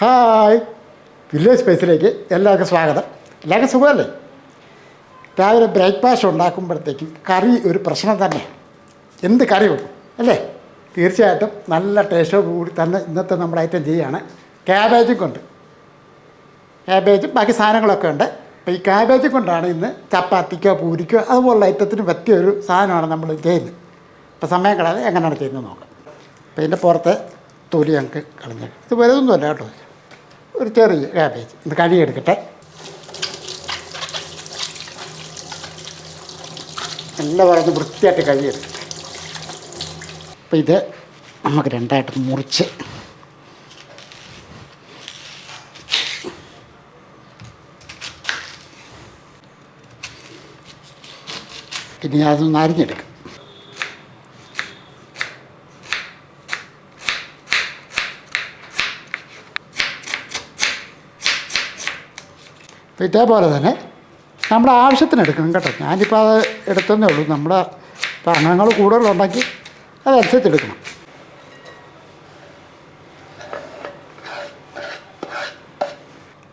Hi. Village സ്പേസിലേക്ക് എല്ലാവർക്കും സ്വാഗതം. എല്ലാവർക്കും സുഖമല്ലേ? രാവിലെ ബ്രേക്ക്ഫാസ്റ്റ് ഉണ്ടാക്കുമ്പോഴത്തേക്കും കറി ഒരു പ്രശ്നം തന്നെ. എന്ത് കറി വെക്കും അല്ലേ? തീർച്ചയായിട്ടും നല്ല ടേസ്റ്റോട് കൂടി തന്നെ ഇന്നത്തെ നമ്മുടെ ഐറ്റം ചെയ്യുകയാണ് ക്യാബേജും കൊണ്ട്. ക്യാബേജും ബാക്കി സാധനങ്ങളൊക്കെ ഉണ്ട്. അപ്പോൾ ഈ ക്യാബേജ് കൊണ്ടാണ് ഇന്ന് ചപ്പാത്തിക്കോ പൂരിക്കോ അതുപോലുള്ള ഐറ്റത്തിന് പറ്റിയ ഒരു സാധനമാണ് നമ്മൾ ചെയ്യുന്നത്. അപ്പോൾ സമയം കളയാതെ എങ്ങനെയാണ് ചെയ്യുന്നത് നോക്കാം. അപ്പോൾ ഇതിന്റെ പുറത്തെ തൊലി ഞങ്ങൾക്ക് കളഞ്ഞേക്കാം. ഇത് വലുതൊന്നുമല്ല കേട്ടോ. ഒരു ചെറിയ ക്യാബേജ് ഇത് കഴുകിയെടുക്കട്ടെ. നല്ല പറഞ്ഞ് വൃത്തിയായിട്ട് കഴുകിയെടുക്കട്ടെ. അപ്പോൾ ഇത് നമുക്ക് രണ്ടായിട്ട് മുറിച്ച്. ഇനി അതൊന്ന് അരിഞ്ഞെടുക്കും. അപ്പോൾ ഇതേപോലെ തന്നെ നമ്മുടെ ആവശ്യത്തിന് എടുക്കണം കേട്ടോ. ഞാനിപ്പോൾ അത് എടുത്തതേ ഉള്ളൂ. നമ്മുടെ ഇപ്പോൾ അംഗങ്ങൾ കൂടുതലുണ്ടെങ്കിൽ അതനുസരിച്ച് എടുക്കണം.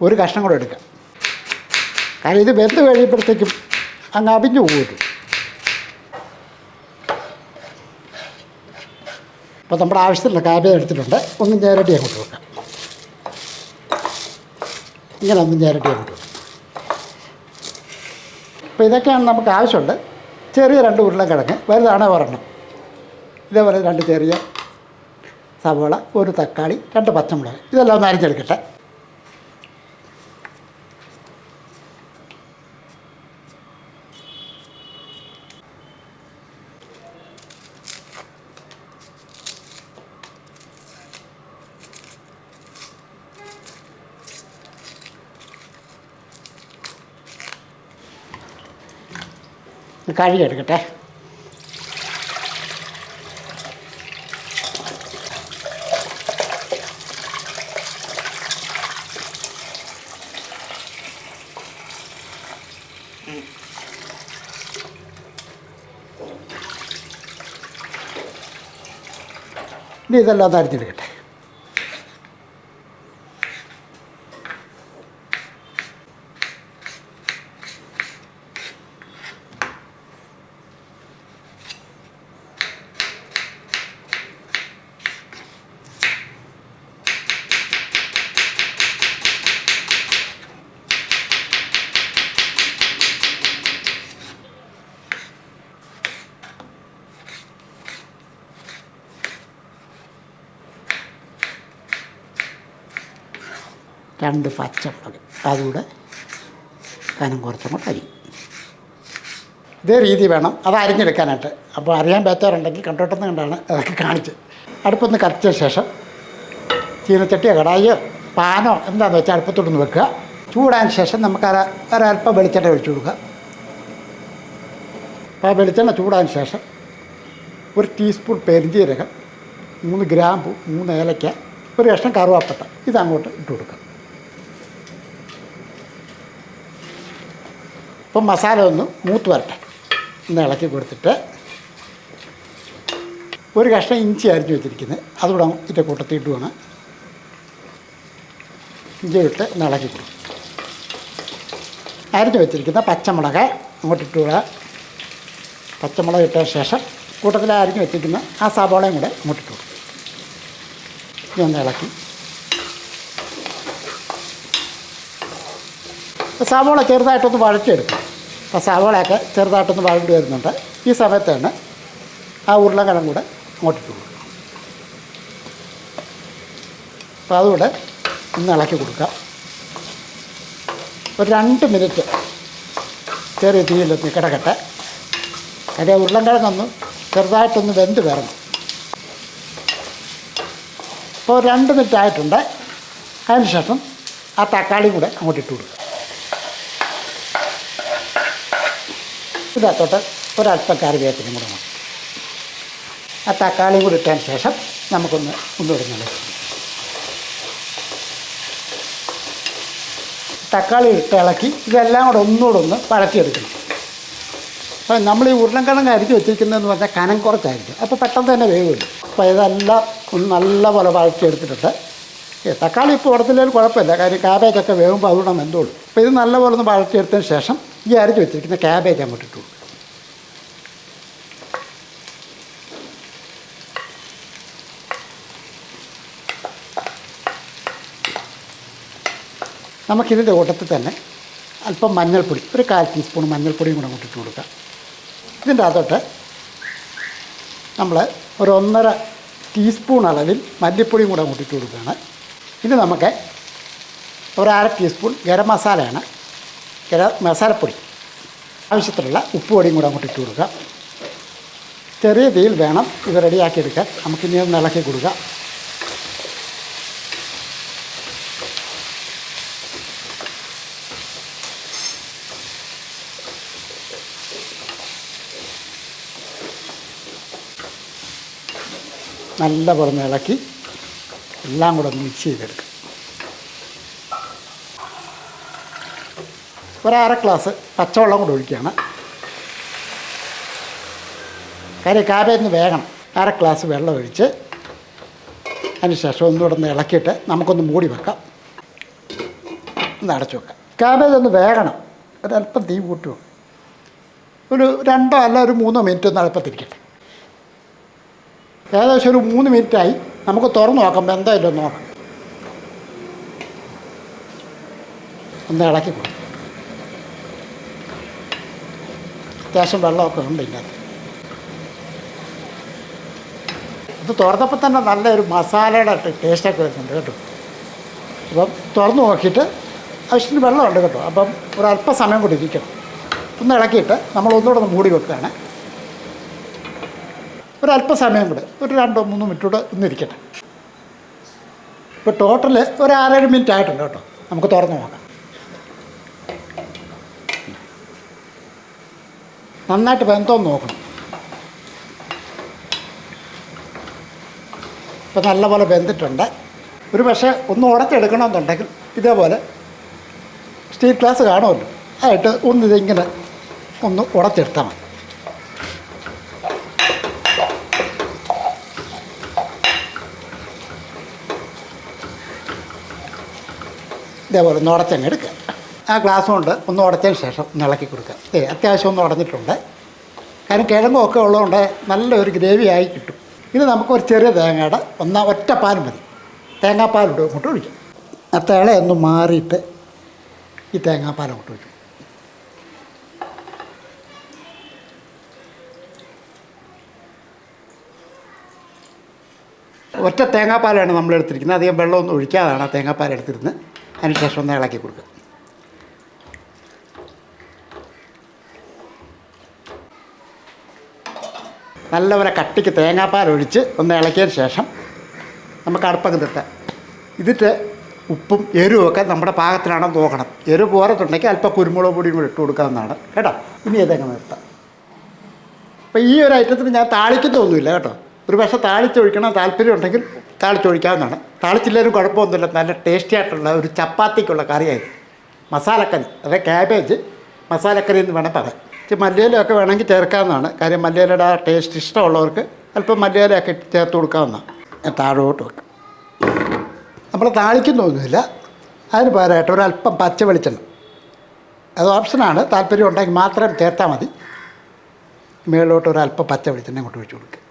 ഒരു കഷ്ണം കൂടെ എടുക്കാം. കാരണം ഇത് വെന്ത് കഴിയുമ്പോഴത്തേക്കും അങ്ങ് അവിഞ്ഞു പോകും അപ്പോൾ നമ്മുടെ ആവശ്യത്തിലുള്ള കാബേജ് എടുത്തിട്ടുണ്ട്. ഒന്ന് ഞേരട്ടി അങ്ങോട്ട് വെക്കാം. ഇങ്ങനെ ഒന്ന് ഞേരട്ടി അങ്ങോട്ട് വെക്കാം. അപ്പോൾ ഇതൊക്കെയാണ് നമുക്ക് ആവശ്യമുണ്ട്. ചെറിയ രണ്ട് ഉരുളക്കിഴങ്ങ് വലുതാണ് ഒരെണ്ണം. ഇതേപോലെ രണ്ട് ചെറിയ സവോള ഒരു തക്കാളി രണ്ട് പച്ചമുളക്. ഇതെല്ലാം ഒന്ന് അരിഞ്ഞെടുക്കട്ടെ. കഴുകിയെടുക്കട്ടെ. ഇനി ഇതെല്ലാം ഒന്ന് രണ്ട് പച്ചപ്പള്ളി അതുകൂടെ കനം കുറച്ചും കൂടെ അരി. ഇതേ രീതി വേണം. അത് അരിഞ്ഞെടുക്കാനായിട്ട്. അപ്പോൾ അറിയാൻ പറ്റാറുണ്ടെങ്കിൽ കണ്ടോട്ടെന്ന് കണ്ടാണ് അതൊക്കെ കാണിച്ചത് അടുപ്പൊന്ന് കത്തിച്ച ശേഷം ചീനച്ചട്ടിയോ കടായിയോ പാനോ എന്താണെന്ന് വെച്ചാൽ അടുപ്പത്തോട്ടൊന്ന് വെക്കുക. ചൂടാൻ ശേഷം നമുക്ക് അര ഒരൽപ്പം വെളിച്ചെണ്ണ ഒഴിച്ചു കൊടുക്കുക. അപ്പോൾ ആ വെളിച്ചെണ്ണ ചൂടാൻ ശേഷം ഒരു ടീസ്പൂൺ പെരിഞ്ജീരകം മൂന്ന് ഗ്രാമ്പു മൂന്ന് ഏലക്ക ഒരു കഷ്ണം കറുവാപ്പട്ട. ഇതങ്ങോട്ട് ഇട്ട് കൊടുക്കുക. അപ്പം മസാല ഒന്ന് മൂത്ത് വരട്ടെ. ഒന്ന് ഇളക്കി കൊടുത്തിട്ട് ഒരു കഷ്ണം ഇഞ്ചി അരിഞ്ഞു വെച്ചിരിക്കുന്നത്. അതുകൂടെ ഇതിന്റെ കൂട്ടത്തിയിട്ട് വേണം. ഇഞ്ചി ഇട്ട് ഒന്ന് ഇളക്കി കൊടുക്കും. അരിഞ്ഞു വെച്ചിരിക്കുന്ന പച്ചമുളക് അങ്ങോട്ട് ഇട്ട് വിടുക പച്ചമുളക് ഇട്ട ശേഷം കൂട്ടത്തിൽ അരിഞ്ഞു വെച്ചിരിക്കുന്ന ആ സവാളയും കൂടെ അങ്ങോട്ട് ഇട്ട് കൊടുക്കും. ഇനി ഒന്ന് ഇളക്കി. സവാള ചെറുതായിട്ടൊന്ന് വഴറ്റിയെടുക്കും. അപ്പോൾ ചെറുതായിട്ടൊന്ന് വഴണ്ടി വരുന്നുണ്ട്. ഈ സമയത്ത് തന്നെ ആ ഉരുളക്കിഴങ്ങ് കൂടെ അങ്ങോട്ടിട്ട് കൊടുക്കും അപ്പോൾ അതുകൂടെ ഒന്ന് ഇളക്കി കൊടുക്കാം ഒരു രണ്ട് മിനിറ്റ് ചെറിയ തീയിലൊന്ന് കിടക്കട്ടെ. അതിന്റെ ഉരുളക്കിഴങ്ങൊന്ന് ചെറുതായിട്ടൊന്ന് വെന്ത് വരണം. ഇപ്പോൾ രണ്ട് മിനിറ്റ് ആയിട്ടുണ്ട്. അതിന് ശേഷം ആ തക്കാളി കൂടെ അങ്ങോട്ട് ഇട്ട് കൊടുക്കുക. ഇതിനകത്തോട്ട് ഒരല്പം കറിവേപ്പിനും കൂടെ മതി ആ തക്കാളിയും കൂടി ഇട്ടതിന് ശേഷം നമുക്കൊന്ന് ഒന്നുകൂടെ നല്ല തക്കാളി ഇട്ട് ഇളക്കി ഇതെല്ലാം കൂടെ ഒന്നുകൂടെ ഒന്ന് പഴത്തിയെടുക്കണം അപ്പോൾ നമ്മൾ ഈ ഉരുളക്കിഴങ്ങ് അരിഞ്ഞ് വെച്ചിരിക്കുന്നതെന്ന് പറഞ്ഞാൽ കനം കുറച്ചായിരിക്കും. അപ്പോൾ പെട്ടെന്ന് തന്നെ വേവുമല്ലോ അപ്പോൾ ഇതെല്ലാം ഒന്ന് നല്ലപോലെ വഴറ്റിയെടുത്തിട്ടുണ്ട്. തക്കാളി ഇപ്പോൾ ഉടത്തില്ലെങ്കിൽ കുഴപ്പമില്ല. കാര്യം ക്യാബേജൊക്കെ വേവുമ്പോൾ അതുകൊണ്ട് വെന്തോളൂ. അപ്പോൾ ഇത് നല്ലപോലെ ഒന്ന് വഴറ്റിയെടുത്തതിന് ശേഷം ഈ അരച്ച് വെച്ചിരിക്കുന്ന ക്യാബേജ് അങ്ങോട്ട് ഇട്ടു നമുക്കിതിന്റെ കൂട്ടത്തിൽ തന്നെ അല്പം മഞ്ഞൾപ്പൊടി ഒരു കാൽ ടീസ്പൂൺ മഞ്ഞൾപ്പൊടിയും കൂടെ കൂട്ടിട്ട് കൊടുക്കാം. ഇതിന്റെ അകത്തോട്ട് നമ്മൾ ഒരു ഒന്നര ടീസ്പൂൺ അളവിൽ മല്ലിപ്പൊടിയും കൂടെ കൂട്ടിട്ട് കൊടുക്കുകയാണ്. ഇനി നമുക്ക് ഒരു അര ടീസ്പൂൺ ഗരം മസാലയാണ് ഗര മസാലപ്പൊടി ആവശ്യത്തിലുള്ള ഉപ്പുപൊടിയും കൂടെ അങ്ങോട്ട് ഇട്ട് കൊടുക്കുക ചെറിയ തീയിൽ വേണം ഇത് റെഡിയാക്കിയെടുക്കാൻ നമുക്കിനി ഒന്ന് ഇളക്കി കൊടുക്കാം. നല്ല പുറമെ ഇളക്കി എല്ലാം കൂടെ ഒന്ന് മിക്സ് ചെയ്തെടുക്കും. ഒരര ഗ്ലാസ് പച്ചവെള്ളം കൂടെ ഒഴിക്കുകയാണ്. കാര്യം കാബേജിന് വേഗണം അര ഗ്ലാസ് വെള്ളം ഒഴിച്ച് അതിനുശേഷം ഒന്നുകൂടെ ഒന്ന് ഇളക്കിയിട്ട് നമുക്കൊന്ന് മൂടി വെക്കാം. ഒന്ന് അടച്ചു വെക്കാം. കാബേജ് ഒന്ന് വേഗണം. ഒരല്പം തീ കൂട്ടുമോ ഒരു രണ്ടോ അല്ല ഒരു മൂന്നോ മിനിറ്റ് ഒന്ന് അടുപ്പത്തിരിക്കട്ടെ. ഏകദേശം ഒരു മൂന്ന് മിനിറ്റായി. നമുക്ക് തുറന്നു നോക്കാം. എന്തായാലും നോക്കാം. ഒന്ന് ഇളക്കി കൊടുക്കും. അത്യാവശ്യം വെള്ളമൊക്കെ ഉണ്ട് ഇതിനകത്ത്. ഇത് തുറന്നപ്പോൾ തന്നെ നല്ലൊരു മസാലയുടെ ടേസ്റ്റൊക്കെ വരുന്നുണ്ട് കേട്ടോ. അപ്പം തുറന്നു നോക്കിയിട്ട് ആവശ്യത്തിന് വെള്ളമുണ്ട് കേട്ടോ. അപ്പം ഒരു അല്പസമയം കൂടി ഇരിക്കണം. ഒന്ന് ഇളക്കിയിട്ട് നമ്മൾ ഒന്നുകൂടെ ഒന്ന് മൂടി വെക്കുകയാണ്. ഒരു അല്പസമയം കൂടെ ഒരു രണ്ടോ മൂന്നോ മിനിറ്റ് കൂടെ ഒന്ന് ഇരിക്കട്ടെ ഇപ്പോൾ ടോട്ടൽ ഒരു ആറേഴ് മിനിറ്റ് ആയിട്ടുണ്ട് കേട്ടോ. നമുക്ക് തുറന്നു നോക്കാം. നന്നായിട്ട് ബന്ധം നോക്കണം. ഇപ്പം നല്ലപോലെ വെന്തിട്ടുണ്ട്. ഒരു പക്ഷേ ഒന്ന് ഉടച്ചെടുക്കണമെന്നുണ്ടെങ്കിൽ ഇതേപോലെ സ്റ്റീൽ ഗ്ലാസ് കാണുമല്ലോ. ആയിട്ട് ഒന്ന് ഇതിങ്ങനെ ഒന്ന് ഉടച്ചെടുത്താൽ മതി. ഇതേപോലെ ഒന്ന് ഉടച്ചങ്ങ് എടുക്കുക. ആ ഗ്ലാസ് കൊണ്ട് ഒന്ന് ഉടച്ചതിന് ശേഷം ഒന്ന് ഇളക്കി കൊടുക്കുക. ഏ അത്യാവശ്യം ഒന്ന് ഉടഞ്ഞിട്ടുണ്ട്. കാരണം കിഴങ്ങൊക്കെ ഉള്ളതുകൊണ്ട് നല്ലൊരു ഗ്രേവി ആയി കിട്ടും. ഇത് നമുക്കൊരു ചെറിയ തേങ്ങയുടെ ഒന്നാ ഒറ്റ പാൽ മതി. തേങ്ങാപ്പാലിട്ട് അങ്ങോട്ട് ഒഴിക്കും. ആ ഒന്ന് മാറിയിട്ട് ഈ തേങ്ങാപ്പാൽ അങ്ങോട്ട് ഒഴിക്കും. ഒറ്റ തേങ്ങാപ്പാലാണ് നമ്മൾ എടുത്തിരിക്കുന്നത്. അധികം വെള്ളമൊന്നും ഒഴിക്കാതാണ് ആ തേങ്ങാപ്പാൽ എടുത്തിരുന്നത്. അതിന് ശേഷം ഒന്ന് ഇളക്കി കൊടുക്കുക നല്ലപോലെ കട്ടിക്ക് തേങ്ങാപ്പാൽ ഒഴിച്ച് ഒന്ന് ഇളക്കിയതിന് ശേഷം നമുക്ക് അടുപ്പങ്ങ് നിർത്താം. ഇതിട്ട് ഉപ്പും എരിവും ഒക്കെ നമ്മുടെ പാകത്തിലാണോ നോക്കണം എരിവ് പോരത്തുണ്ടെങ്കിൽ അല്പം കുരുമുളക് പൊടിയും കൂടി ഇട്ട് കൊടുക്കാവുന്നതാണ്. കേട്ടോ? ഇനി ഇതങ്ങ് നിർത്താം. അപ്പോൾ ഈ ഒരു ഐറ്റത്തിന് ഞാൻ താളിക്കുന്നൊന്നുമില്ല കേട്ടോ. ഒരു പക്ഷേ താളിച്ചൊഴിക്കണം താല്പര്യം ഉണ്ടെങ്കിൽ താളിച്ചൊഴിക്കാവുന്നതാണ്. താളിച്ചില്ലേലും കുഴപ്പമൊന്നുമില്ല. നല്ല ടേസ്റ്റി ആയിട്ടുള്ള ഒരു ചപ്പാത്തിക്കുള്ള കറിയായിരുന്നു. മസാലക്കറി അതായത് ക്യാബേജ് മസാലക്കറി എന്ന് വേണം പറയാം ഇച്ചിരി മല്ലിയിലൊക്കെ വേണമെങ്കിൽ ചേർക്കാവുന്നതാണ്. കാര്യം മല്ലിയിലയുടെ ആ ടേസ്റ്റ് ഇഷ്ടമുള്ളവർക്ക് അല്പം മല്ലിയിലൊക്കെ ചേർത്ത് കൊടുക്കാവുന്നതാണ്. താഴോട്ട് വെക്കും. നമ്മൾ താളിക്കുന്നൊന്നുമില്ല. അതിന് പകരമായിട്ട് ഒരല്പം പച്ച വെളിച്ചെണ്ണ. അത് ഓപ്ഷനാണ്. താല്പര്യം ഉണ്ടെങ്കിൽ മാത്രം ചേർത്താൽ മതി. മേളിലോട്ട് ഒരല്പം പച്ച വെളിച്ചെണ്ണ അങ്ങോട്ട് ഒഴിച്ച് കൊടുക്കുക.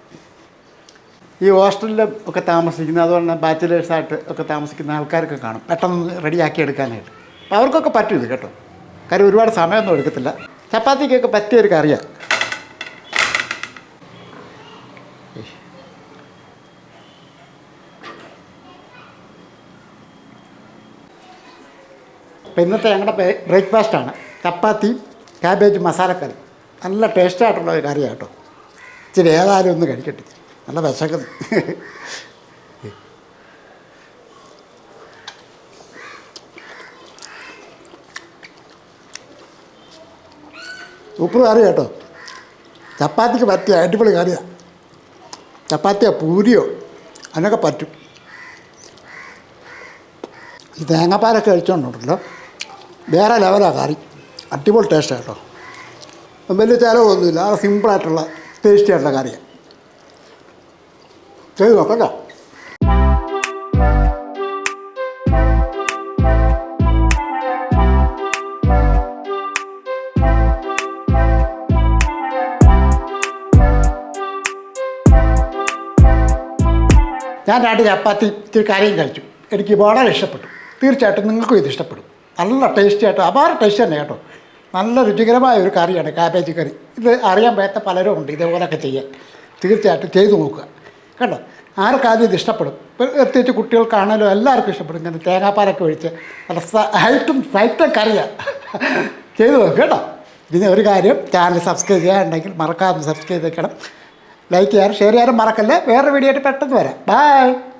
ഈ ഹോസ്റ്റലിലും ഒക്കെ താമസിക്കുന്ന അതുപോലെ ബാച്ചിലേഴ്സായിട്ട് ഒക്കെ താമസിക്കുന്ന ആൾക്കാരൊക്കെ കാണും. പെട്ടെന്ന് റെഡിയാക്കി എടുക്കാനായിട്ട്. അപ്പോൾ അവർക്കൊക്കെ പറ്റും ഇത് കേട്ടോ. കാര്യം ഒരുപാട് സമയമൊന്നും എടുക്കത്തില്ല. ചപ്പാത്തിക്കൊക്കെ പറ്റിയ ഒരു കറിയാണ് അപ്പോൾ ഇന്നത്തെ ഞങ്ങളുടെ ബ്രേക്ക്ഫാസ്റ്റാണ് ചപ്പാത്തി ക്യാബേജ് മസാലക്കറി നല്ല ടേസ്റ്റായിട്ടുള്ള ഒരു കറിയാണ് കേട്ടോ. ഇച്ചിരി ഏതായാലും ഒന്ന് കഴിക്കട്ടെ. നല്ല വിശക്കുന്നു സൂപ്പർ കറി കേട്ടോ. ചപ്പാത്തിക്ക് പറ്റിയ അടിപൊളി കറിയാണ് ചപ്പാത്തിയോ പൂരിയോ അതിനൊക്കെ പറ്റും. ഈ തേങ്ങാപ്പാലൊക്കെ കഴിച്ചുകൊണ്ടുണ്ടല്ലോ വേറെ ലെവലാണ് കറി. അടിപൊളി ടേസ്റ്റാണ് കേട്ടോ. വലിയ ചിലവൊന്നുമില്ല. ആ സിമ്പിളായിട്ടുള്ള ടേസ്റ്റി ആയിട്ടുള്ള കറിയാണ് ചെയ്ത് ഞാൻ രണ്ട് ചപ്പാത്തി ഇത്തിരി കറിയും കഴിച്ചു. എനിക്ക് വളരെ ഇഷ്ടപ്പെട്ടു. തീർച്ചയായിട്ടും നിങ്ങൾക്കും ഇത് ഇഷ്ടപ്പെടും. നല്ല ടേസ്റ്റി ആയിട്ട് അപാര ടേസ്റ്റ് തന്നെ കേട്ടോ. നല്ല രുചികരമായ ഒരു കറിയാണ് കാബേജ് കറി. ഇത് അറിയാൻ പറ്റാത്ത പലരും ഉണ്ട് ഇതേപോലെയൊക്കെ ചെയ്യാൻ. തീർച്ചയായിട്ടും ചെയ്തു നോക്കുക. കേട്ടോ ആർക്കാദ്യം ഇത് ഇഷ്ടപ്പെടും? പ്രത്യേകിച്ച് കുട്ടികൾക്കാണേലും എല്ലാവർക്കും ഇഷ്ടപ്പെടും. ഇങ്ങനെ തേങ്ങാപ്പാലൊക്കെ ഒഴിച്ച് നല്ല ഹൈറ്റും ഫൈറ്റും കറിയാം. ചെയ്തു നോക്കും കേട്ടോ. ഇനി ഒരു കാര്യം ചാനൽ സബ്സ്ക്രൈബ് ചെയ്യാനുണ്ടെങ്കിൽ മറക്കാതെ സബ്സ്ക്രൈബ് ചെയ്തേക്കണം. ലൈക്ക് ചെയ്യാനും ഷെയർ ചെയ്യാനും മറക്കല്ലേ? വേറെ വീഡിയോ ആയിട്ട് പെട്ടെന്ന് വരാം. ബൈ.